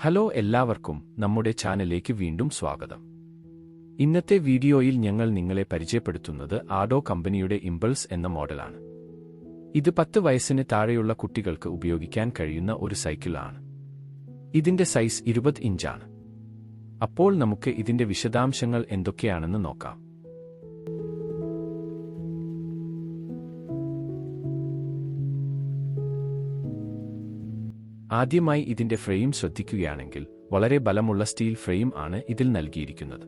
Hello എല്ലാവർക്കും നമ്മുടെ ചാനലിലേക്ക് വീണ്ടും സ്വാഗതം. ഇന്നത്തെ വീഡിയോയിൽ ഞങ്ങൾ നിങ്ങളെ പരിചയപ്പെടുത്തുന്നത് ആഡോ കമ്പനിയുടെ ഇമ്പൾസ് എന്ന മോഡലാണ്. ഇത് പത്ത് വയസ്സിന് താഴെയുള്ള കുട്ടികൾക്ക് ഉപയോഗിക്കാൻ കഴിയുന്ന ഒരു സൈക്കിളാണ്. ഇതിന്റെ സൈസ് ഇരുപത് ഇഞ്ചാണ്. അപ്പോൾ നമുക്ക് ഇതിന്റെ വിശദാംശങ്ങൾ എന്തൊക്കെയാണെന്ന് നോക്കാം. ആദ്യമായി ഇതിന്റെ ഫ്രെയിം ശ്രദ്ധിക്കുകയാണെങ്കിൽ വളരെ ബലമുള്ള സ്റ്റീൽ ഫ്രെയിം ആണ് ഇതിൽ നൽകിയിരിക്കുന്നത്.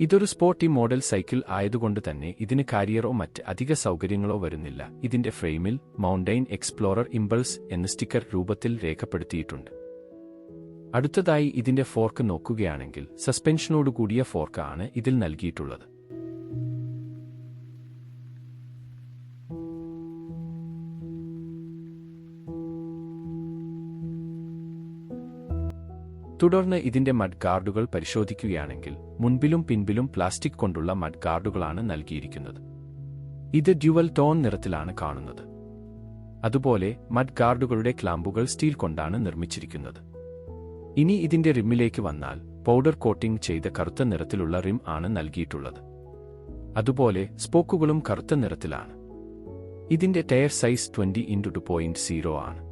ഇതൊരു സ്പോർട്ടി മോഡൽ സൈക്കിൾ ആയതുകൊണ്ട് തന്നെ ഇതിന് കാരിയറോ മറ്റ് അധിക സൗകര്യങ്ങളോ വരുന്നില്ല. ഇതിന്റെ ഫ്രെയിമിൽ മൗണ്ടൈൻ എക്സ്പ്ലോറർ ഇമ്പൾസ് എന്ന സ്റ്റിക്കർ രൂപത്തിൽ രേഖപ്പെടുത്തിയിട്ടുണ്ട്. അടുത്തതായി ഇതിന്റെ ഫോർക്ക് നോക്കുകയാണെങ്കിൽ സസ്പെൻഷനോടുകൂടിയ ഫോർക്ക് ആണ് ഇതിൽ നൽകിയിട്ടുള്ളത്. തുടർന്ന് ഇതിന്റെ മഡ് ഗാർഡുകൾ പരിശോധിക്കുകയാണെങ്കിൽ മുൻപിലും പിൻപിലും പ്ലാസ്റ്റിക് കൊണ്ടുള്ള മഡ് ഗാർഡുകളാണ് നൽകിയിരിക്കുന്നത്. ഇത് ഡ്യുവൽ ടോൺ നിറത്തിലാണ് കാണുന്നത്. അതുപോലെ മഡ് ഗാർഡുകളുടെ ക്ലാമ്പുകൾ സ്റ്റീൽ കൊണ്ടാണ് നിർമ്മിച്ചിരിക്കുന്നത്. ഇനി ഇതിന്റെ റിമ്മിലേക്ക് വന്നാൽ പൗഡർ കോട്ടിംഗ് ചെയ്ത കറുത്ത നിറത്തിലുള്ള റിം ആണ് നൽകിയിട്ടുള്ളത്. അതുപോലെ സ്പോക്കുകളും കറുത്ത നിറത്തിലാണ്. ഇതിന്റെ tyre size twenty into two point zero ആണ്.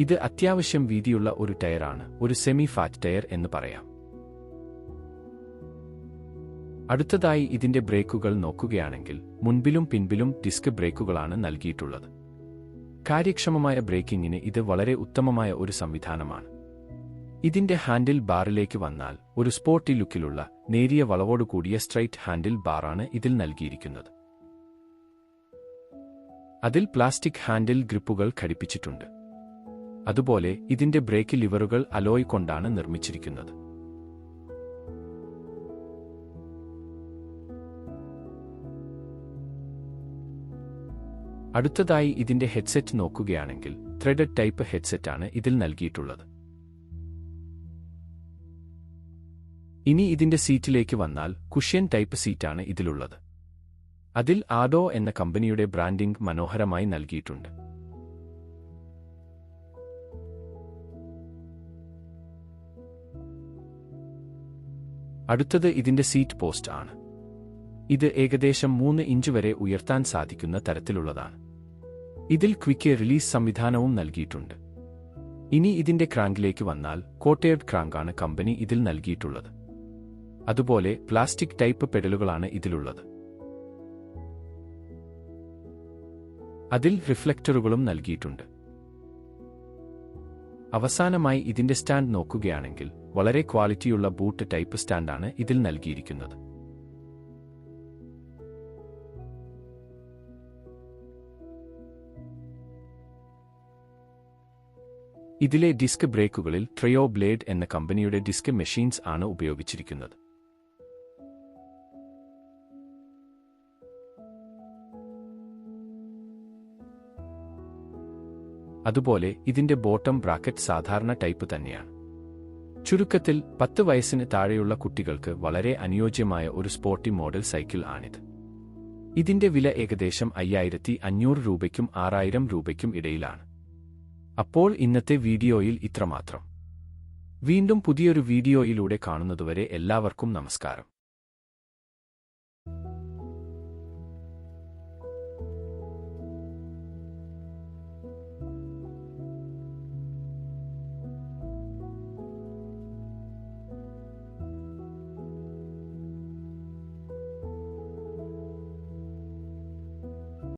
ഇത് അത്യാവശ്യം വീതിയുള്ള ഒരു ടയറാണ്. ഒരു സെമി ഫാറ്റ് ടയർ എന്ന് പറയാം. അടുത്തതായി ഇതിന്റെ ബ്രേക്കുകൾ നോക്കുകയാണെങ്കിൽ മുൻപിലും പിൻപിലും ഡിസ്ക് ബ്രേക്കുകളാണ് നൽകിയിട്ടുള്ളത്. കാര്യക്ഷമമായ ബ്രേക്കിംഗിന് ഇത് വളരെ ഉത്തമമായ ഒരു സംവിധാനമാണ്. ഇതിന്റെ ഹാൻഡിൽ ബാറിലേക്ക് വന്നാൽ ഒരു സ്പോർട്ടി ലുക്കിലുള്ള നേരിയ വളവോടുകൂടിയ സ്ട്രൈറ്റ് ഹാൻഡിൽ ബാറാണ് ഇതിൽ നൽകിയിരിക്കുന്നത്. അതിൽ പ്ലാസ്റ്റിക് ഹാൻഡിൽ ഗ്രിപ്പുകൾ ഘടിപ്പിച്ചിട്ടുണ്ട്. അതുപോലെ ഇതിന്റെ ബ്രേക്ക് ലിവറുകൾ അലോയ് കൊണ്ടാണ് നിർമ്മിച്ചിരിക്കുന്നത്. അടുത്തതായി ഇതിന്റെ ഹെഡ്സെറ്റ് നോക്കുകയാണെങ്കിൽ ത്രെഡഡ് ടൈപ്പ് ഹെഡ്സെറ്റാണ് ഇതിൽ നൽകിയിട്ടുള്ളത്. ഇനി ഇതിന്റെ സീറ്റിലേക്ക് വന്നാൽ കുഷ്യൻ ടൈപ്പ് സീറ്റാണ് ഇതിലുള്ളത്. അതിൽ ആഡോ എന്ന കമ്പനിയുടെ ബ്രാൻഡിംഗ് മനോഹരമായി നൽകിയിട്ടുണ്ട്. അടുത്തത് ഇതിന്റെ സീറ്റ് പോസ്റ്റ് ആണ്. ഇത് ഏകദേശം മൂന്ന് ഇഞ്ച് വരെ ഉയർത്താൻ സാധിക്കുന്ന തരത്തിലുള്ളതാണ്. ഇതിൽ ക്വിക്ക് റിലീസ് സംവിധാനവും നൽകിയിട്ടുണ്ട്. ഇനി ഇതിന്റെ ക്രാങ്കിലേക്ക് വന്നാൽ കോട്ടയഡ് ക്രാങ്കാണ് കമ്പനി ഇതിൽ നൽകിയിട്ടുള്ളത്. അതുപോലെ പ്ലാസ്റ്റിക് ടൈപ്പ് പെഡലുകളാണ് ഇതിലുള്ളത്. അതിൽ റിഫ്ലക്ടറുകളും നൽകിയിട്ടുണ്ട്. അവസാനമായി ഇതിന്റെ സ്റ്റാൻഡ് നോക്കുകയാണെങ്കിൽ വളരെ ക്വാളിറ്റിയുള്ള ബൂട്ട് ടൈപ്പ് സ്റ്റാൻഡാണ് ഇതിൽ നൽകിയിരിക്കുന്നത്. ഇതിലെ ഡിസ്ക് ബ്രേക്കുകളിൽ ട്രയോ ബ്ലേഡ് എന്ന കമ്പനിയുടെ ഡിസ്ക് മെഷീൻസ് ആണ് ഉപയോഗിച്ചിരിക്കുന്നത്. അതുപോലെ ഇതിന്റെ ബോട്ടം ബ്രാക്കറ്റ് സാധാരണ ടൈപ്പ് തന്നെയാണ്. ചുരുക്കത്തിൽ പത്ത് വയസ്സിന് താഴെയുള്ള കുട്ടികൾക്ക് വളരെ അനുയോജ്യമായ ഒരു സ്പോർട്ടി മോഡൽ സൈക്കിൾ ആണിത്. ഇതിന്റെ വില ഏകദേശം അയ്യായിരത്തി അഞ്ഞൂറ് രൂപയ്ക്കും ആറായിരം രൂപയ്ക്കും ഇടയിലാണ്. അപ്പോൾ ഇന്നത്തെ വീഡിയോയിൽ ഇത്രമാത്രം. വീണ്ടും പുതിയൊരു വീഡിയോയിലൂടെ കാണുന്നതുവരെ എല്ലാവർക്കും നമസ്കാരം.